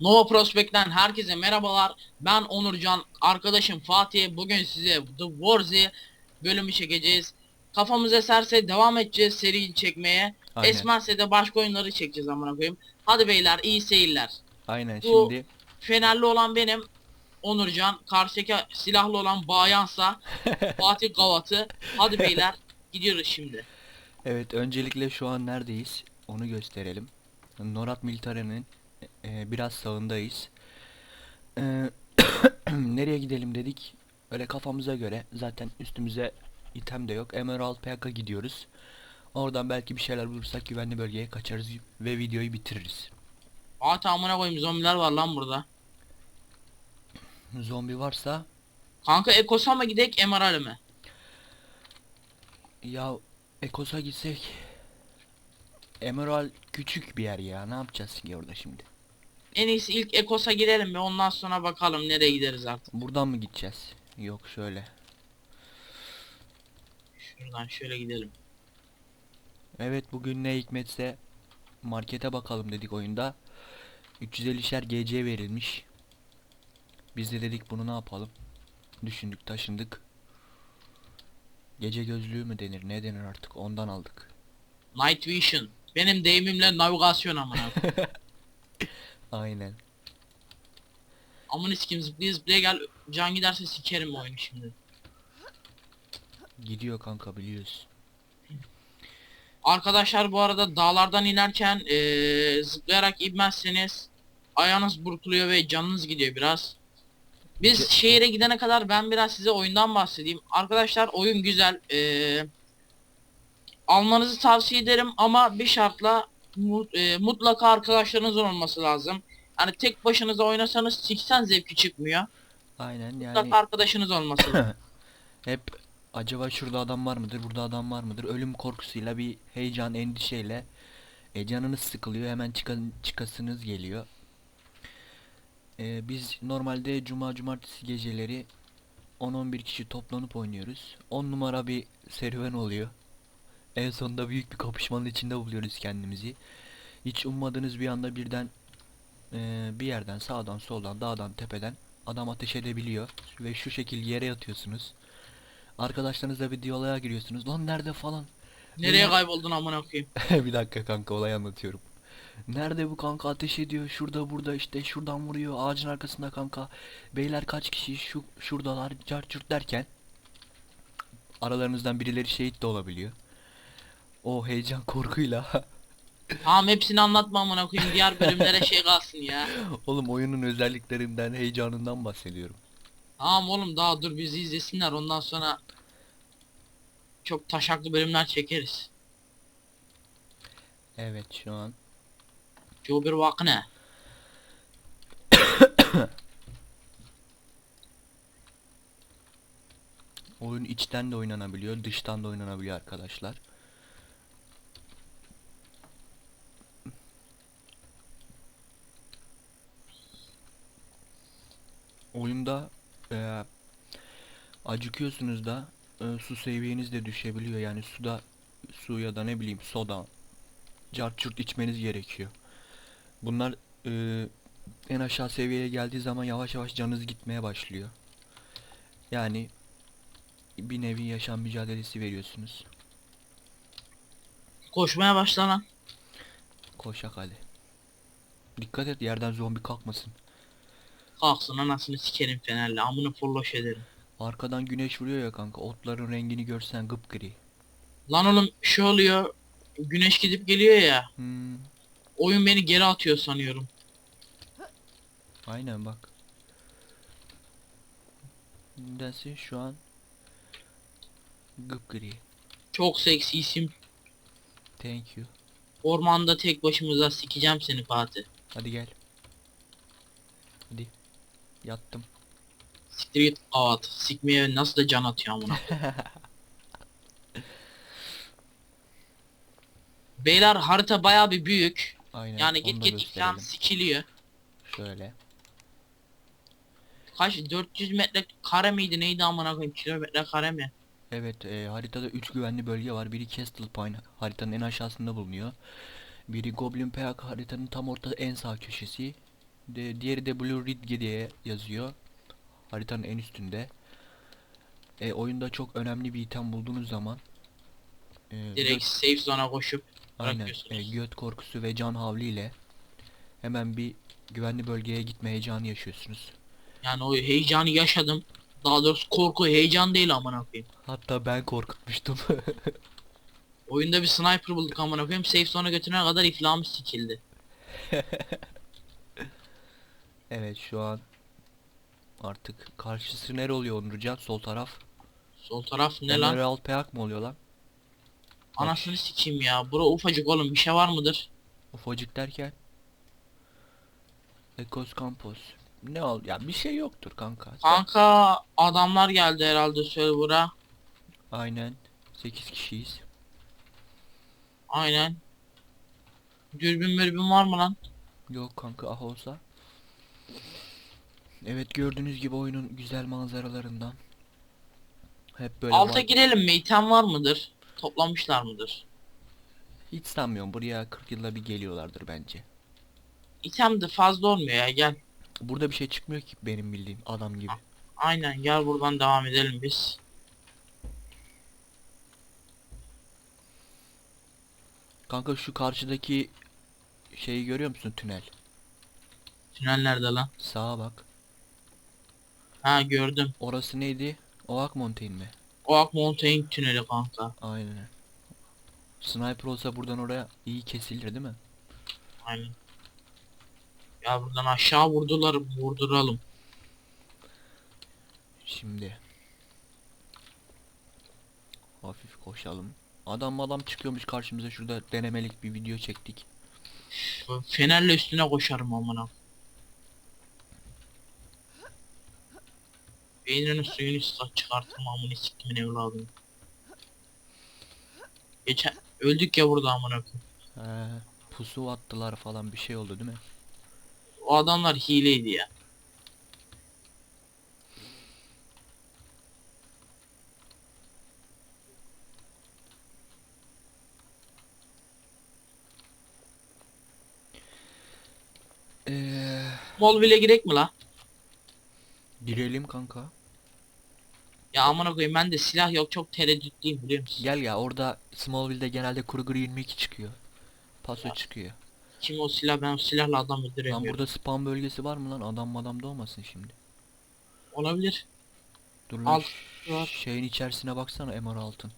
Nova Prospect'ten herkese merhabalar. Ben Onurcan, arkadaşım Fatih. Bugün size The Warzy bölümü çekeceğiz. Kafamız eserse devam edeceğiz seri çekmeye. Aynen. Esmerse de başka oyunları çekeceğiz amına koyayım. Hadi beyler iyi seyirler. Aynen Bu- şimdi Fenerli olan benim Onurcan, karşıdaki silahlı olan Bayansa Fatih Gavatı. Hadi beyler gidiyoruz şimdi. evet öncelikle şu an neredeyiz onu gösterelim. Norat Militare'nin e, biraz sağındayız. E, nereye gidelim dedik. Öyle kafamıza göre zaten üstümüze item de yok. Emerald Peak'a gidiyoruz. Oradan belki bir şeyler bulursak güvenli bölgeye kaçarız ve videoyu bitiririz. Fatih amına koyayım zombiler var lan burada. Zombi varsa Kanka Ekos'a mı gidek Emerald'e mi? ya Ekos'a gitsek Emerald küçük bir yer ya. Ne yapacağız ki orada şimdi? En iyisi ilk Ekos'a gidelim ve ondan sonra bakalım nereye gideriz artık. Buradan mı gideceğiz? Yok şöyle. Şuradan şöyle gidelim. Evet bugün ne hikmetse markete bakalım dedik oyunda. 350'şer GC verilmiş. Biz de dedik bunu ne yapalım? Düşündük taşındık. Gece gözlüğü mü denir ne denir artık ondan aldık. Night Vision. Benim deyimimle navigasyon amına. Aynen. Amına sikim zıplaya zıplaya gel. Can giderse sikerim oyunu şimdi. Gidiyor kanka biliyoruz. Arkadaşlar bu arada dağlardan inerken eee, zıplayarak inmezseniz ayağınız burkuluyor ve canınız gidiyor biraz. Biz Ce- şehire gidene kadar ben biraz size oyundan bahsedeyim. Arkadaşlar oyun güzel. eee, almanızı tavsiye ederim ama bir şartla mu- eee, mutlaka arkadaşlarınızın olması lazım. Yani tek başınıza oynasanız siksen zevki çıkmıyor. Aynen yani Mutlaka arkadaşınız olması lazım. hep acaba şurada adam var mıdır burada adam var mıdır ölüm korkusuyla bir heyecan endişeyle e, canınız sıkılıyor hemen çıkan çıkasınız geliyor. E, biz normalde cuma cumartesi geceleri 10-11 kişi toplanıp oynuyoruz. 10 numara bir serüven oluyor. En sonunda büyük bir kapışmanın içinde buluyoruz kendimizi. Hiç ummadığınız bir anda birden e, bir yerden sağdan soldan dağdan tepeden adam ateş edebiliyor ve şu şekil yere yatıyorsunuz. Arkadaşlarınızla bir diyaloğa giriyorsunuz. Lan nerede falan. Nereye kayboldun amına koyayım? bir dakika kanka olay anlatıyorum. Nerede bu kanka ateş ediyor şurada burada işte şuradan vuruyor ağacın arkasında kanka beyler kaç kişi şu şuradalar cart derken aralarınızdan birileri şehit de olabiliyor. O heyecan korkuyla Tamam hepsini anlatma amına koyayım. Diğer bölümlere şey kalsın ya. oğlum oyunun özelliklerinden heyecanından bahsediyorum. Tamam oğlum daha dur bizi izlesinler ondan sonra çok taşaklı bölümler çekeriz. Evet şu an Şu bir vak ne? oyun içten de oynanabiliyor dıştan da oynanabiliyor arkadaşlar. Oyunda eee, acıkıyorsunuz da e, su seviyeniz de düşebiliyor yani suda su ya da ne bileyim soda cart içmeniz gerekiyor. Bunlar e, en aşağı seviyeye geldiği zaman yavaş yavaş canınız gitmeye başlıyor. Yani bir nevi yaşam mücadelesi veriyorsunuz. Koşmaya başla lan. Koşak hadi. Dikkat et yerden zombi kalkmasın. Kalksın anasını sikerim fenerle amını fulloş ederim. Arkadan güneş vuruyor ya kanka otların rengini görsen gıpgri. Lan oğlum şey oluyor. Güneş gidip geliyor ya. Hmm, Oyun beni geri atıyor sanıyorum. aynen bak. Nedense şu an gıpgri. Çok seksi isim. Thank you. Ormanda tek başımıza sikeceğim seni Fatih. Hadi gel. Hadi. Yattım. Siktir git kavat. Sikmeye nasıl da can atıyor amına. Beyler harita baya bir büyük. Aynen. Yani git git gösterelim. sikiliyor. Şöyle. Kaç 400 metre kare miydi neydi amına koyayım kilometre kare mi? Evet, e, haritada 3 güvenli bölge var. Biri Castle Pine haritanın en aşağısında bulunuyor. Biri Goblin Peak haritanın tam orta en sağ köşesi. De, diğeri de Blue Ridge diye yazıyor. Haritanın en üstünde. E, oyunda çok önemli bir item bulduğunuz zaman e, Direkt göt- safe zone'a koşup aynen, e, göt korkusu ve can havliyle hemen bir güvenli bölgeye gitme heyecanı yaşıyorsunuz. Yani o heyecanı yaşadım. Daha doğrusu korku heyecan değil amına koyayım. Hatta ben korkutmuştum. Oyunda bir sniper bulduk amına koyayım. Safe zone'a götürene kadar iflahım sikildi. evet şu an artık karşısı nere oluyor Onurcan? Sol taraf. Sol taraf ne lan? Emerald Peak mı oluyor lan? Anasını sikeyim ya. Bura ufacık oğlum bir şey var mıdır? Ufacık derken Ekos Campus. Ne ol ya bir şey yoktur kanka. Sen- Kanka adamlar geldi herhalde server'a. Aynen 8 kişiyiz. Aynen. Dürbün mürbün var mı lan? Yok kanka ah olsa. Evet gördüğünüz gibi oyunun güzel manzaralarından. Hep böyle Alta girelim mi? İtem var mıdır? Toplamışlar mıdır? Hiç sanmıyorum buraya 40 yılda bir geliyorlardır bence. İtem de fazla olmuyor ya gel. Burada bir şey çıkmıyor ki benim bildiğim adam gibi. Aynen gel buradan devam edelim biz. Kanka şu karşıdaki şeyi görüyor musun tünel? Tünel nerede lan? Sağa bak. Ha gördüm. Orası neydi? Oak Mountain mi? Oak Mountain tüneli kanka. Aynen. Sniper olsa buradan oraya iyi kesilir değil mi? Aynen. Ya buradan aşağı vurdular vurduralım. Şimdi. Hafif koşalım. Adam adam çıkıyormuş karşımıza şurada denemelik bir video çektik. Fenerle üstüne koşarım amına. Beyninin suyunu ıslak çıkartırım amına siktimin evladım. Geçen öldük ya burada amına koyayım. He, pusu attılar falan bir şey oldu değil mi? O adamlar hileydi ya. Eee Smallville'e girek mi la? Girelim kanka. Ya amına koyayım ben de silah yok çok tereddütlüyüm biliyor musun? Gel ya orada Smallville'de genelde Kruger 22 çıkıyor. Paso çıkıyor. Kim o silah ben o silahla adam Lan öldüremiyorum. burada spam bölgesi var mı lan? Adam madam da olmasın şimdi. Olabilir. Dur lan Al, ş- var. şeyin içerisine baksana MR altın.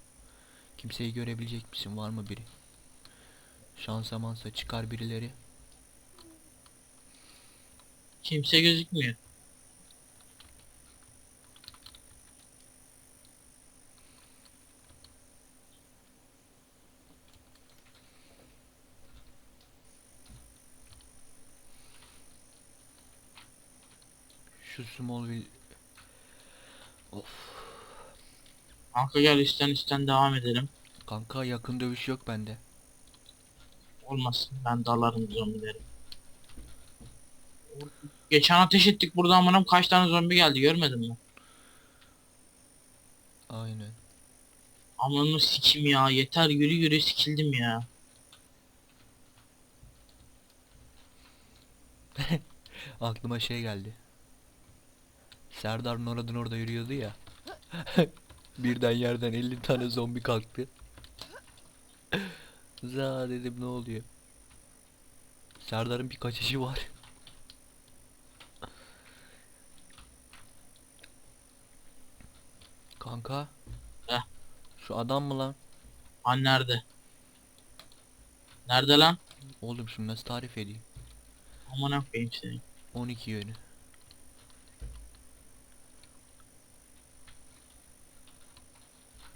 Kimseyi görebilecek misin? Var mı biri? Şansa mansa çıkar birileri. Kimse gözükmüyor. Şu Smallville Of Kanka gel üstten üstten devam edelim. kanka yakın dövüş yok bende. Olmasın ben dalarım zombileri. Geçen ateş ettik burada amınım kaç tane zombi geldi görmedin mi? Aynen. Amanını sikim ya yeter yürü yürü sikildim ya. Aklıma şey geldi. Serdar Norad'ın orada yürüyordu ya. Birden yerden 50 tane zombi kalktı. Za dedim ne oluyor? Serdar'ın bir kaçışı var. Kanka. Heh. Şu adam mı lan? Han nerede? Nerede lan? Oğlum şunu nasıl tarif edeyim? Amına koyayım seni. 12 yönü.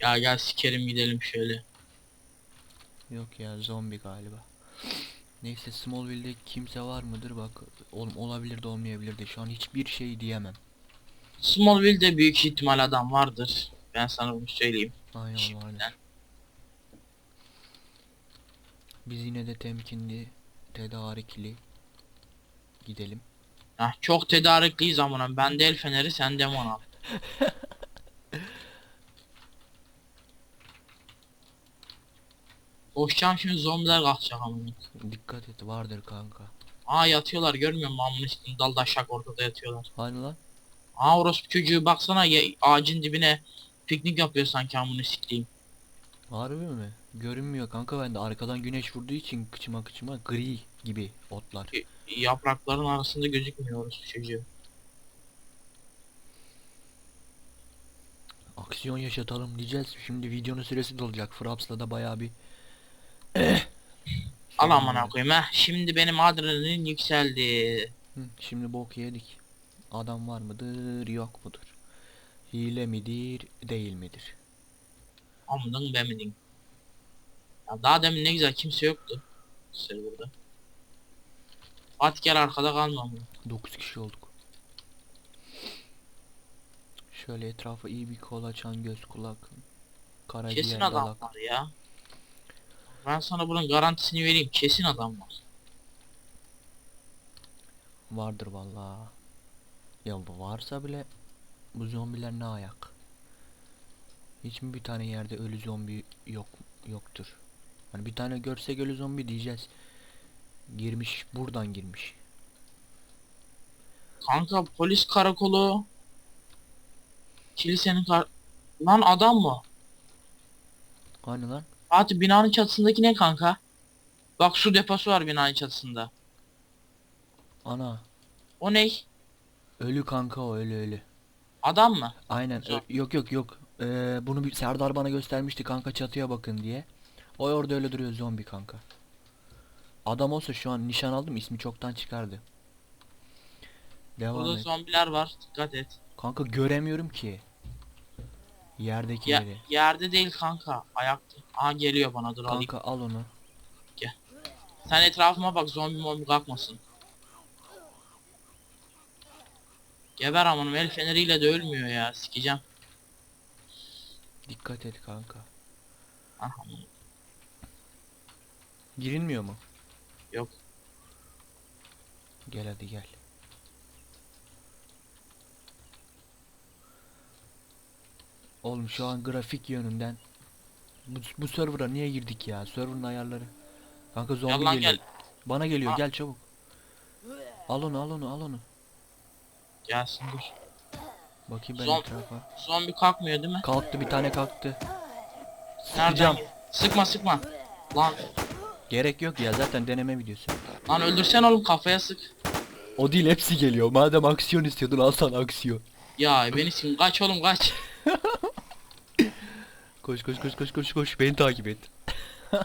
Ya gel sikerim gidelim şöyle. Yok ya zombi galiba. Neyse Smallville'de kimse var mıdır bak. Oğlum olabilir de olmayabilir de şu an hiçbir şey diyemem. Smallville'de büyük ihtimal adam vardır. Ben sana bunu söyleyeyim. Aynen Şimdiden. Biz yine de temkinli, tedarikli gidelim. Heh, çok tedarikliyiz amına. Ben de el feneri sen demon al. Koşacağım şimdi zombiler kalkacak amına. Dikkat et vardır kanka. Aa yatıyorlar görmüyor musun? Amına dalda şak ortada yatıyorlar. Hani lan? Aa orospu çocuğu baksana ya, ağacın dibine piknik yapıyor sanki amına sikeyim. Harbi mi? Görünmüyor kanka bende. Arkadan güneş vurduğu için kıçıma kıçıma gri gibi otlar. Yaprakların arasında gözükmüyor orospu çocuğu. Aksiyon yaşatalım diyeceğiz. Şimdi videonun süresi dolacak. Fraps'la da bayağı bir Al amına koyayım ha. Şimdi benim adrenalin yükseldi. Hı, şimdi bok yedik. Adam var mıdır, yok mudur? Hile midir, değil midir? Amının beminin. Ya daha demin ne güzel kimse yoktu. Serverda. Fatih gel arkada kalma amına. 9 kişi olduk. Şöyle etrafa iyi bir kol açan göz kulak. Karaciğer Kesin dalak. adam var ya. Ben sana bunun garantisini vereyim. Kesin adam var. Vardır vallahi. Ya varsa bile bu zombiler ne ayak? Hiç mi bir tane yerde ölü zombi yok yoktur? Hani bir tane görsek ölü zombi diyeceğiz. Girmiş buradan girmiş. Kanka polis karakolu. Kilisenin kar... Lan adam mı? Hani lan? Fatih binanın çatısındaki ne kanka? Bak su deposu var binanın çatısında. Ana. O ne? Ölü kanka o ölü ölü. Adam mı? Aynen. Ö- yok yok yok. Ee, bunu bir Serdar bana göstermişti kanka çatıya bakın diye. O orada öyle duruyor zombi kanka. Adam olsa şu an nişan aldım ismi çoktan çıkardı. Devam Burada et. zombiler var. Dikkat et. Kanka göremiyorum ki. Ya, Yerdekileri. yerde değil kanka. Ayakta. Aa geliyor bana dur alayım. Kanka al onu. Sen etrafıma bak zombi mombi kalkmasın. Geber amanım el feneriyle de ölmüyor ya sikeceğim. Dikkat et kanka. Aha, Girilmiyor mu? Yok. Gel hadi gel. Oğlum şu an grafik yönünden bu, bu server'a niye girdik ya? Server'ın ayarları. Kanka zombi geliyor. gel. Bana geliyor Aa. gel çabuk. Al onu al onu al onu. Gelsin dur. Bakayım ben Zom- etrafa. Zombi kalkmıyor değil mi? Kalktı bir tane kalktı. Nereden? Sıkacağım. Sıkma sıkma. Lan Gerek yok ya zaten deneme videosu. lan öldürsen oğlum kafaya sık. O değil hepsi geliyor. Madem aksiyon istiyordun al sana aksiyon. Ya beni sim kaç oğlum kaç. Koş koş koş koş koş koş beni takip et.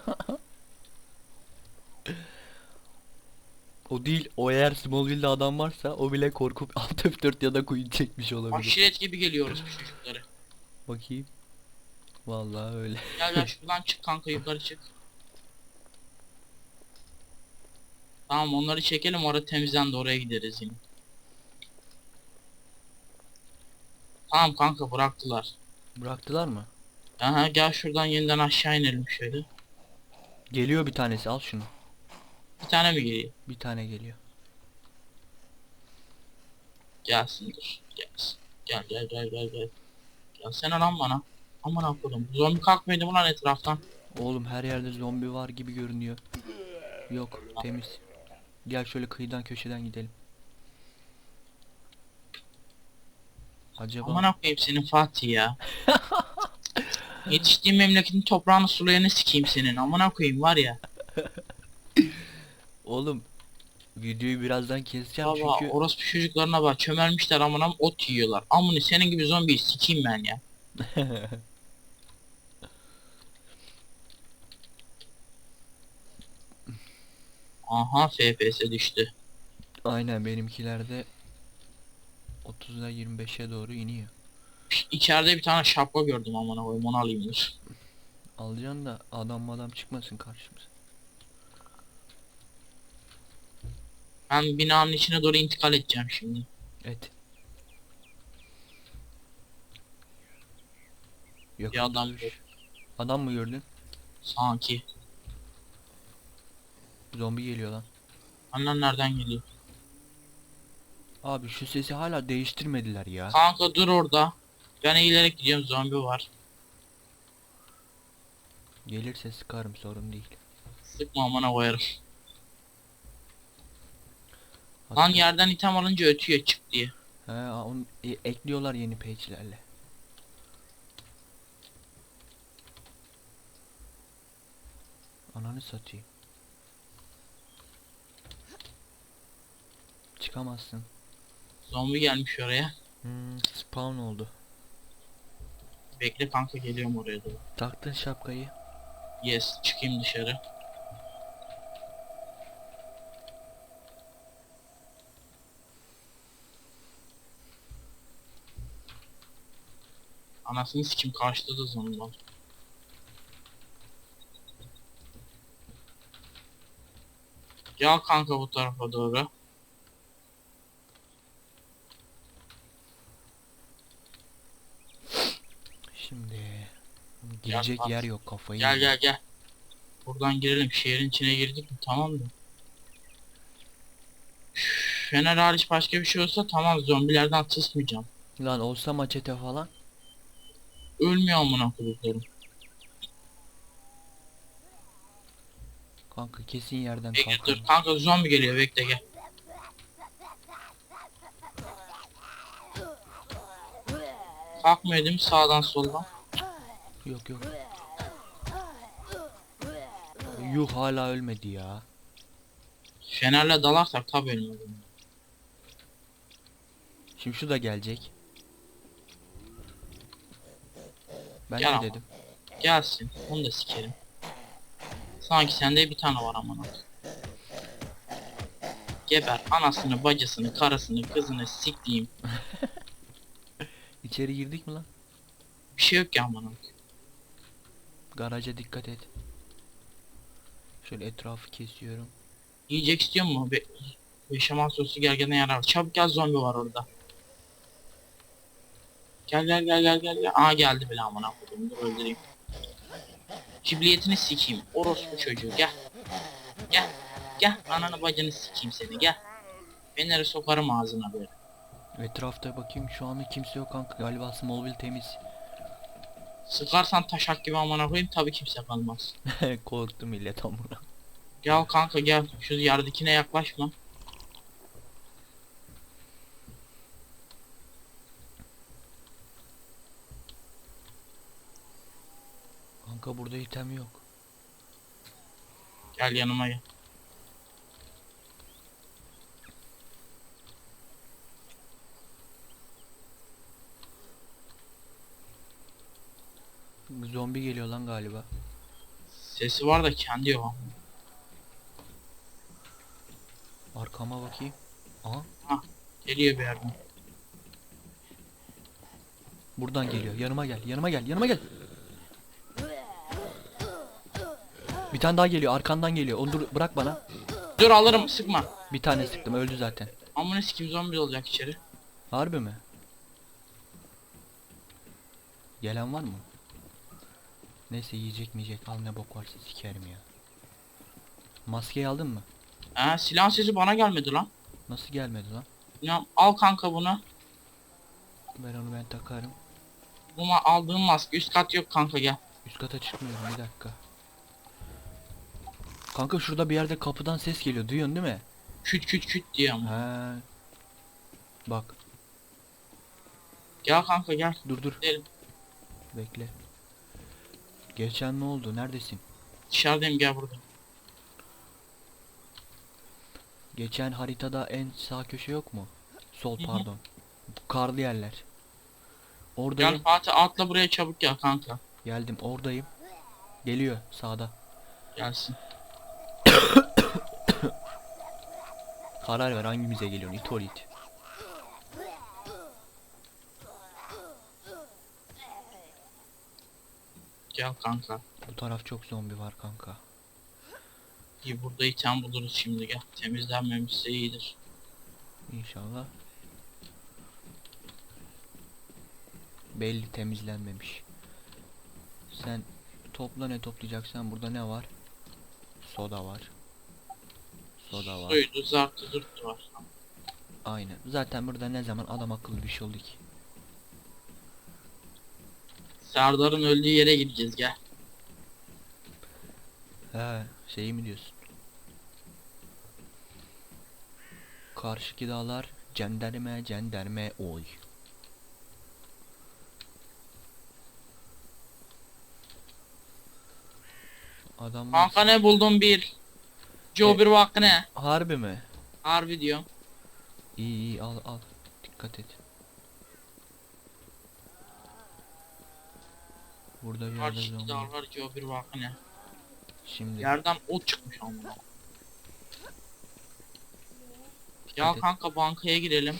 o değil o eğer Smallville'de adam varsa o bile korkup alt F4 ya da queen çekmiş olabilir. Aşiret gibi geliyoruz bu çocukları. Bakayım. Vallahi öyle. Gel gel şuradan çık kanka yukarı çık. Tamam onları çekelim orada temizlendi oraya gideriz yine. Tamam kanka bıraktılar. Bıraktılar mı? Aha gel şuradan yeniden aşağı inelim şöyle. Geliyor bir tanesi al şunu. Bir tane mi geliyor? Bir tane geliyor. Gelsin dur. Gelsin. Gel gel gel gel gel. Gelsene lan bana. Aman akıllım. Zombi kalkmıyordu mu lan etraftan? Oğlum her yerde zombi var gibi görünüyor. Yok temiz. Gel şöyle kıyıdan köşeden gidelim. Acaba Aman akıyım senin Fatih ya. Yetiştiğin memleketin toprağını sulayanı sikeyim senin. Aman akıyım var ya. oğlum videoyu birazdan keseceğim Baba çünkü orospu çocuklarına bak çömelmişler amanam ot yiyorlar. Amını senin gibi zombiyi sikeyim ben ya. Aha FPS düştü. aynen benimkilerde 30'a 25'e doğru iniyor. İçeride bir tane şapka gördüm amına koyayım onu alayım dur. Alacaksın da adam adam çıkmasın karşımıza. Ben binanın içine doğru intikal edeceğim şimdi. Et. Bir Yakın adam duruş. Adam mı gördün? Sanki. Zombi geliyor lan. Annen nereden geliyor? Abi şu sesi hala değiştirmediler ya. Kanka dur orada. Ben eğilerek gidiyorum zombi var. Gelirse sıkarım sorun değil. Sıkma amına koyarım. Lan Hatta- yerden item alınca ötüyor çık diye. He, onu e, ekliyorlar yeni page'lerle. Ananı satayım. Çıkamazsın. Zombi gelmiş oraya. Hmm, spawn oldu. Bekle kanka geliyorum oraya doğru. Taktın şapkayı. Yes çıkayım dışarı. Anasını sikim karşıda da var. Gel kanka bu tarafa doğru. Şimdi girecek bak. yer yok kafayı. Gel gel gel. Buradan girelim. Şehrin içine girdik mi? Tamam mı? Üf, Fener hariç başka bir şey olsa tamam zombilerden tısmayacağım. Lan olsa maçete falan. Ölmüyor amına koyduklarım. Kanka kesin yerden Bekle dur kalkamaz. kanka zombi geliyor bekle gel. Kalkmıyor değil mi sağdan soldan? Yok yok. Yuh hala ölmedi ya. Fenerle dalarsak tabi ölmez. Şimdi şu da gelecek. Ben Gel ne ama. dedim? Gelsin onu da sikerim. Sanki sende bir tane var amına. Geber anasını bacısını karısını kızını siktiğim. İçeri girdik mi lan? Bir şey yok ya amına. Garaja dikkat et. Şöyle etrafı kesiyorum. Yiyecek istiyor mu? Be Beşamel sosu gergeden yarar. Çabuk gel zombi var orada. Gel gel gel gel gel gel. Aa geldi bile amına koydum. Dur öldüreyim. Cibliyetini sikeyim. Orospu çocuğu gel. Gel. Gel. Ananı bacını sikeyim seni gel. Feneri sokarım ağzına böyle. Etrafta bakayım şu anda kimse yok kanka. Galiba Smallville temiz. Sıkarsan taşak gibi amına koyayım tabi kimse kalmaz. Korktu millet amına. Gel kanka gel. Şu yerdekine yaklaşma. Kanka burada item yok. Gel yanıma gel. Zombi geliyor lan galiba. Sesi var da kendi yok. ama. Arkama bakayım. Aha Geliyor bir yerden. buradan geliyor. Yanıma gel. Yanıma gel. Yanıma gel. Bir tane daha geliyor. Arkandan geliyor. Onu dur bırak bana. Dur alırım sıkma. Bir tane sıktım. Öldü zaten. Amına sikim zombi olacak içeri. Harbi mi? Gelen var mı? Neyse yiyecek mi yiyecek. Al ne bok varsa sikerim ya. Maskeyi aldın mı? Ha silah sesi bana gelmedi lan. Nasıl gelmedi lan? Ya, al kanka bunu. Ben onu ben takarım. Bu ma aldığım maske üst kat yok kanka gel. Üst kata çıkmıyorum bir dakika. Kanka şurada bir yerde kapıdan ses geliyor. Duyuyorsun değil mi? Küt küt küt diye ama. He. Bak Gel kanka gel. dur dur. Gidelim. Bekle. Geçen ne oldu? Neredesin? Dışarıdayım gel burada. Geçen haritada en sağ köşe yok mu? Sol Hı hı. pardon. Karlı yerler. Oradayım. Gel Fatih atla buraya çabuk gel kanka. Geldim oradayım. Geliyor sağda. Gelsin. Karar ver hangimize geliyorsun it Gel kanka. Bu taraf çok zombi var kanka. İyi burada item buluruz şimdi gel. Temizlenmemişse iyidir. İnşallah. Belli temizlenmemiş. Sen topla ne toplayacaksan burada ne var? Soda var. Soda var. Suydu zartı zurttu var. Aynen. Zaten burada ne zaman adam akıllı bir şey oldu ki. Serdar'ın öldüğü yere gideceğiz gel. He, şeyi mi diyorsun? Karşıki dağlar cenderme cenderme oy. Adamlar Kanka ne buldum bir. Joe E- bir bak ne? harbi mi? Harbi diyor. İyi iyi al al. Dikkat et. Burada bir yerde zombi. dağlar Joe bir bak ne? Şimdi Yerden ot çıkmış amına. Ya et. kanka bankaya girelim.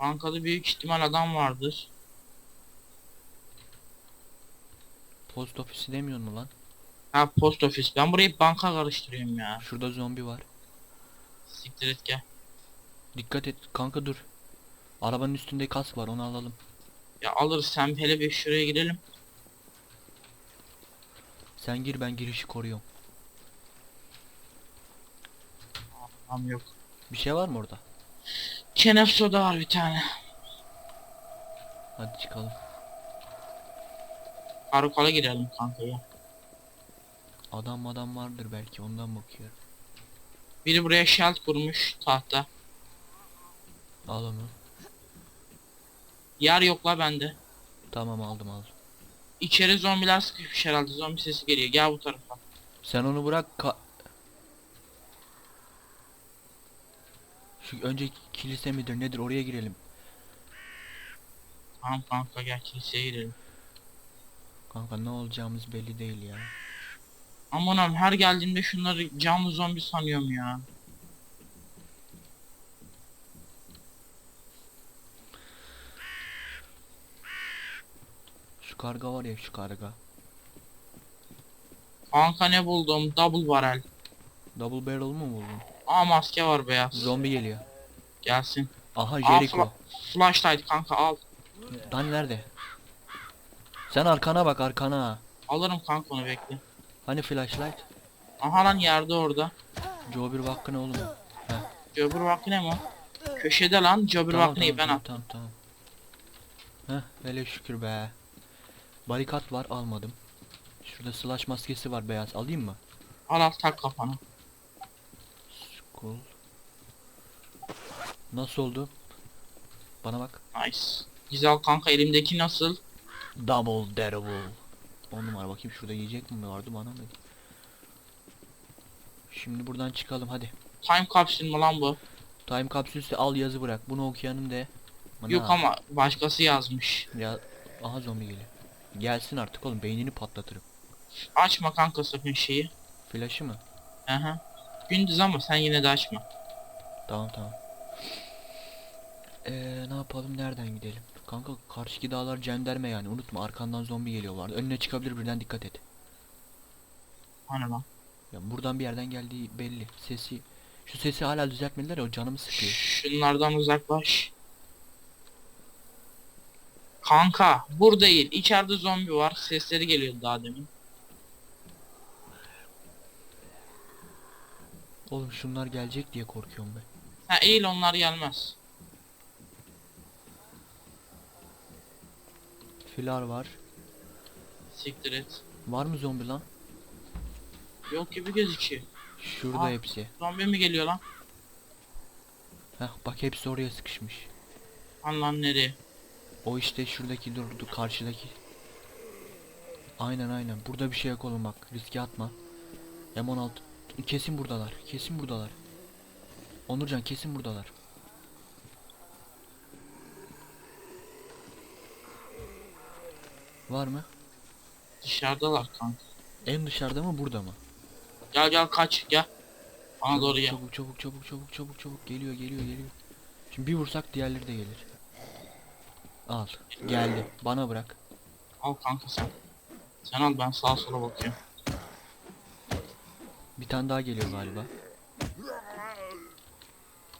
Bankada büyük ihtimal adam vardır. post ofisi demiyor mu lan? Ha post ofis. Ben burayı banka karıştırıyorum ya. Şurada zombi var. Siktir et gel. Dikkat et kanka dur. Arabanın üstünde kask var onu alalım. Ya alırız sen hele bir şuraya girelim. Sen gir ben girişi koruyorum. Tamam yok. Bir şey var mı orada? Kenef soda var bir tane. Hadi çıkalım. Karakola girelim kanka ya. Adam adam vardır belki ondan bakıyorum. Biri buraya shell kurmuş tahta. Al onu. Yer yok la bende. Tamam aldım aldım. İçeri zombiler sıkışmış herhalde. Zombi sesi geliyor. Gel bu tarafa. Sen onu bırak ka- Şu önce kilise midir nedir oraya girelim. Tamam kanka gel kiliseye girelim. Kanka ne olacağımız belli değil ya. Aman her geldiğimde şunları canlı zombi sanıyorum ya. Karga var ya şu karga. Kanka ne buldum? Double barrel. Double barrel mı buldun? Aa maske var beyaz. Zombi geliyor. Gelsin. Aha Aa, Jericho. fla- flashlight kanka al. Lan nerede? Sen arkana bak arkana. Alırım kanka onu bekle. Hani flashlight? Aha lan yerde orada. Joe bir hakkı ne oğlum? Cöbür vakne mi? o? Köşede lan Cöbür Tamam, vakneyi ben tamam, attım. tamam, tamam. Heh hele şükür be. Barikat var almadım. Şurada slash maskesi var beyaz alayım mı? Al al tak kafana. Cool. Nasıl oldu? Bana bak. Nice. Güzel kanka elimdeki nasıl? Double Devil. On numara bakayım şurada yiyecek mi vardı bana mı? Şimdi buradan çıkalım hadi. Time capsule mu lan bu? Time kapsülse al yazı bırak. Bunu okuyanın de. Bana- Yok ama başkası yazmış. Ya aha zombi geliyor. Gelsin artık oğlum beynini patlatırım. Açma kanka sakın şeyi. Flash'ı mı? Aha. Gündüz ama sen yine de açma. Tamam tamam. Eee ne yapalım nereden gidelim? Kanka karşıki dağlar cenderme yani unutma arkandan zombi geliyorlar. Önüne çıkabilir birden dikkat et. Hani lan. Ya buradan bir yerden geldiği belli. Sesi şu sesi hala düzeltmediler ya o canımı sıkıyor. Şunlardan uzaklaş. Kanka bur değil. İçeride zombi var. Sesleri geliyordu daha demin. Oğlum şunlar gelecek diye korkuyorum ben. Ha eğil onlar gelmez. Filar var. Siktir et. Var mı zombi lan? Yok gibi gözüküyor. Şurada Aa. hepsi. Zombi mi geliyor lan? Heh bak hepsi oraya sıkışmış. Lan nereye? O işte şuradaki durdu karşıdaki. Aynen aynen. Burada bir şey yok oğlum bak. Riske atma. M16. Kesin buradalar. Kesin buradalar. Onurcan kesin buradalar. Var mı? Dışarıdalar kanka. En dışarıda mı burada mı? Gel gel kaç gel. Bana doğru gel. Çabuk çabuk çabuk çabuk çabuk çabuk geliyor geliyor geliyor. Şimdi bir vursak diğerleri de gelir. Al. Geldi. Bana bırak. Al kanka sen. Sen al ben sağa sola bakıyorum. Bir tane daha geliyor galiba.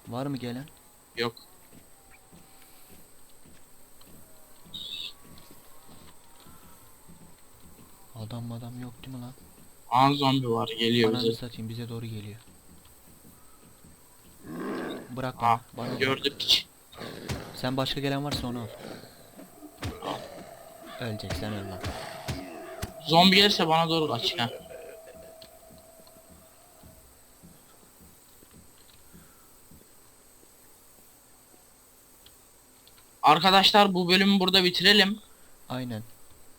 Var mı gelen? Yok. Adam adam yok değil mi lan? Aa zombi var geliyor Ananı bize. satayım bize doğru geliyor. Bırak bana. bana bırak. gördük. Sen başka gelen varsa onu al. Öleceksen öl lan. Zombi gelirse bana doğru kaç ha. Arkadaşlar bu bölümü burada bitirelim. Aynen.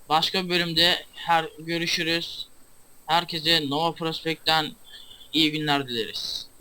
Başka bölümde her görüşürüz. Herkese Nova Prospect'ten iyi günler dileriz.